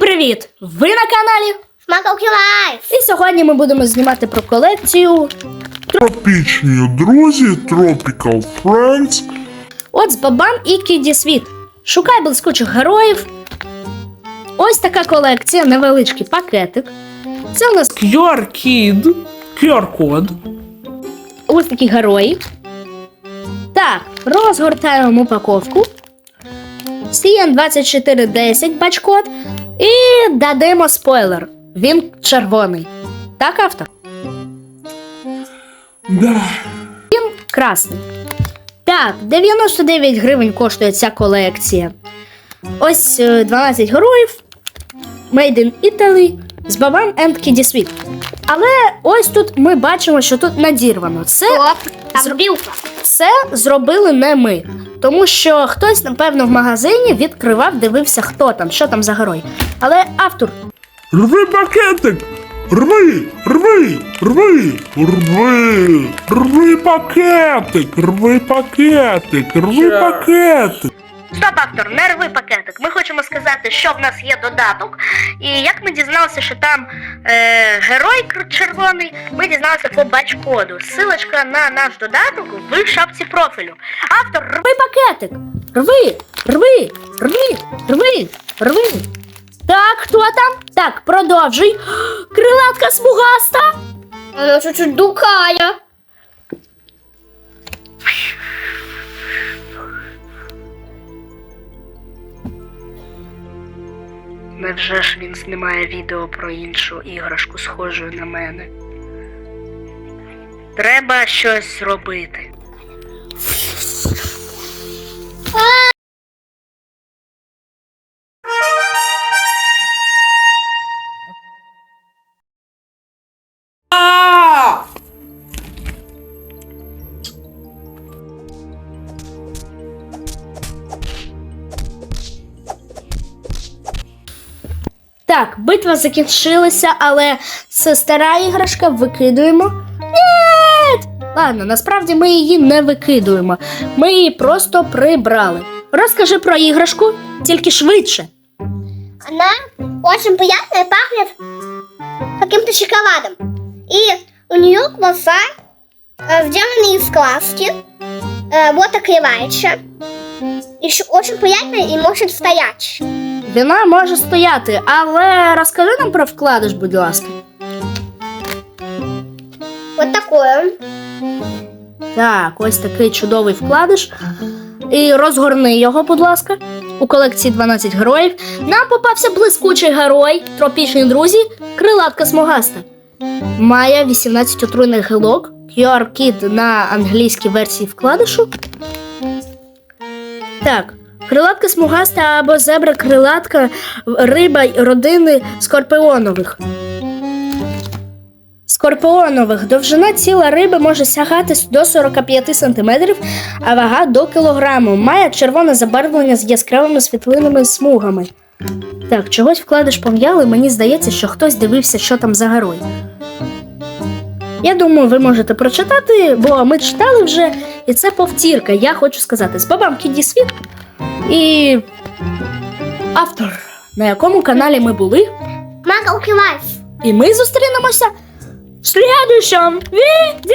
Привіт! Ви на каналі. Смаколки лайф! І сьогодні ми будемо знімати про колекцію. Тропічні друзі, Tropical Friends. От з Бабам і Кіді Світ. Шукай блискучих героїв. Ось така колекція, невеличкий пакетик. Це у нас QR-кід, QR-код. ось такі герої. Так, розгортаємо упаковку. CN2410 бачкод. І дадимо спойлер. Він червоний. Так, автор? Да. красний. Так, 99 гривень коштує ця колекція. Ось е, 12 героїв. Made in Italy з Бабам and Kiddy Sweet. Але ось тут ми бачимо, що тут надірвано. Це, Оп, там Зр- білка. це зробили не ми. Тому що хтось, напевно, в магазині відкривав, дивився, хто там, що там за герой. Але автор Рви пакетик! Рви! Рви! Рви! Рви! Рви пакетик! Рви пакетик! Рви пакетик! Стоп, автор, не рви пакетик. Ми хочемо сказати, що в нас є додаток. І як ми дізналися, що там е, герой червоний, ми дізналися по бач-коду. Силочка на наш додаток в шапці профілю. Автор, рви пакетик! Рви! Рви! Рви! Рви! Рви! Так, хто там? Так, продовжуй. Крилатка смугаста! Вона чуть-чуть дукає. Невже ж він знімає відео про іншу іграшку, схожу на мене? Треба щось робити. Так, битва закінчилася, але це стара іграшка викидуємо. Ні! Ладно, насправді ми її не викидуємо. Ми її просто прибрали. Розкажи про іграшку, тільки швидше. Она очень приятная, пахнет каким-то шоколадом. И у нее глаза э, сделаны из краски. Э, вот окрывается. Еще очень приятная и может стоять. Вона може стояти, але розкажи нам про вкладиш, будь ласка. Вот такое. Так, ось такий чудовий вкладиш. І розгорни його, будь ласка. У колекції 12 героїв. Нам попався блискучий герой, тропічні друзі, крилатка смугаста. Має 18 отруйних гілок, QR-кід на англійській версії вкладишу. Так, крилатка смугаста або зебра крилатка риба родини скорпіонових. Скорпіонових довжина тіла риби може сягати до 45 см, а вага до кілограму. Має червоне забарвлення з яскравими світлинними смугами. Так, чогось вкладиш пом'яли, мені здається, що хтось дивився, що там за герой. Я думаю, ви можете прочитати, бо ми читали вже, і це повтірка. Я хочу сказати, з бабам Кіді Світ і автор, на якому каналі ми були. Мака Уківайс. І ми зустрінемося в слідущому відео.